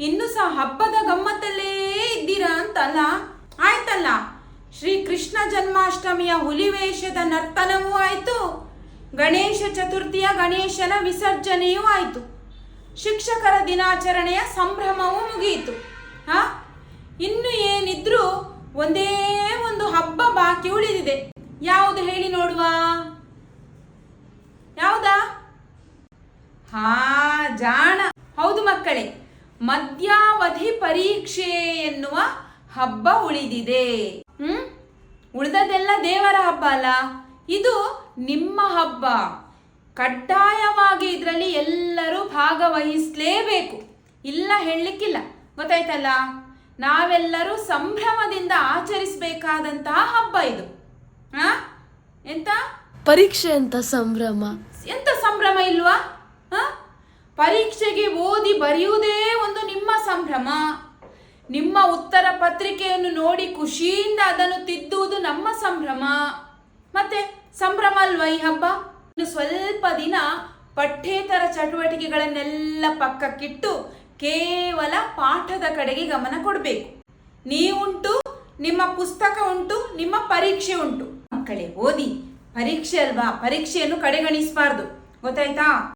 ಇನ್ನು ಸಹ ಹಬ್ಬದ ಗಮ್ಮತ್ತಲ್ಲೇ ಇದ್ದೀರಾ ಅಂತಲ್ಲ? ಆಯ್ತಲ್ಲ. ಶ್ರೀ ಕೃಷ್ಣ ಜನ್ಮಾಷ್ಟಮಿಯ ಹುಲಿವೇಷದ ನರ್ತನವೂ ಆಯಿತು. ಗಣೇಶ ಚತುರ್ಥಿಯ ಗಣೇಶನ ವಿಸರ್ಜನೆಯೂ ಆಯಿತು. ಶಿಕ್ಷಕರ ದಿನಾಚರಣೆಯ ಸಂಭ್ರಮವೂ ಮುಗಿಯಿತು. ಹಾ? ಇನ್ನು ಏನಿದ್ರೂ ಒಂದೇ ಒಂದು ಹಬ್ಬ ಬಾಕಿ ಉಳಿದಿದೆ. ಯಾವುದು ಹೇಳಿ ನೋಡುವ? ಯಾವುದಾ? ಹಾ, ಜಾಣ. ಮಕ್ಕಳೇ ಮಧ್ಯಾವಧಿ ಪರೀಕ್ಷೆ ಎನ್ನುವ ಹಬ್ಬ ಉಳಿದಿದೆ. ಹ್ಮ್? ಉಳಿದದೆಲ್ಲ ದೇವರ ಹಬ್ಬ ಅಲ್ಲ? ಇದು ನಿಮ್ಮ ಹಬ್ಬ. ಕಡ್ಡಾಯವಾಗಿ ಇದರಲ್ಲಿ ಎಲ್ಲರೂ ಭಾಗವಹಿಸಲೇಬೇಕು. ಇಲ್ಲ ಹೇಳಲಿಕ್ಕಿಲ್ಲ. ಗೊತ್ತಾಯ್ತಲ್ಲ? ನಾವೆಲ್ಲರೂ ಸಂಭ್ರಮದಿಂದ ಆಚರಿಸಬೇಕಾದಂತಹ ಹಬ್ಬ ಇದು. ಹಾ? ಎಂತ? ಪರೀಕ್ಷೆ ಅಂತ ಸಂಭ್ರಮ? ಎಂತ ಸಂಭ್ರಮ ಇಲ್ವಾ? ಪರೀಕ್ಷೆಗೆ ಓದಿ ಬರೆಯುವುದೇ ಒಂದು ನಿಮ್ಮ ಸಂಭ್ರಮ. ನಿಮ್ಮ ಉತ್ತರ ಪತ್ರಿಕೆಯನ್ನು ನೋಡಿ ಖುಷಿಯಿಂದ ಅದನ್ನು ತಿದ್ದುವುದು ನಮ್ಮ ಸಂಭ್ರಮ. ಮತ್ತೆ ಸಂಭ್ರಮ ಅಲ್ವಾ ಈ ಹಬ್ಬ? ಇನ್ನು ಸ್ವಲ್ಪ ದಿನ ಪಠ್ಯೇತರ ಚಟುವಟಿಕೆಗಳನ್ನೆಲ್ಲ ಪಕ್ಕಕ್ಕಿಟ್ಟು ಕೇವಲ ಪಾಠದ ಕಡೆಗೆ ಗಮನ ಕೊಡಬೇಕು. ನೀವುಂಟು, ನಿಮ್ಮ ಪುಸ್ತಕ ಉಂಟು, ನಿಮ್ಮ ಪರೀಕ್ಷೆ ಉಂಟು. ಮಕ್ಕಳೇ, ಓದಿ. ಪರೀಕ್ಷೆ ಅಲ್ವಾ? ಪರೀಕ್ಷೆಯನ್ನು ಕಡೆಗಣಿಸಬಾರ್ದು. ಗೊತ್ತಾಯ್ತಾ?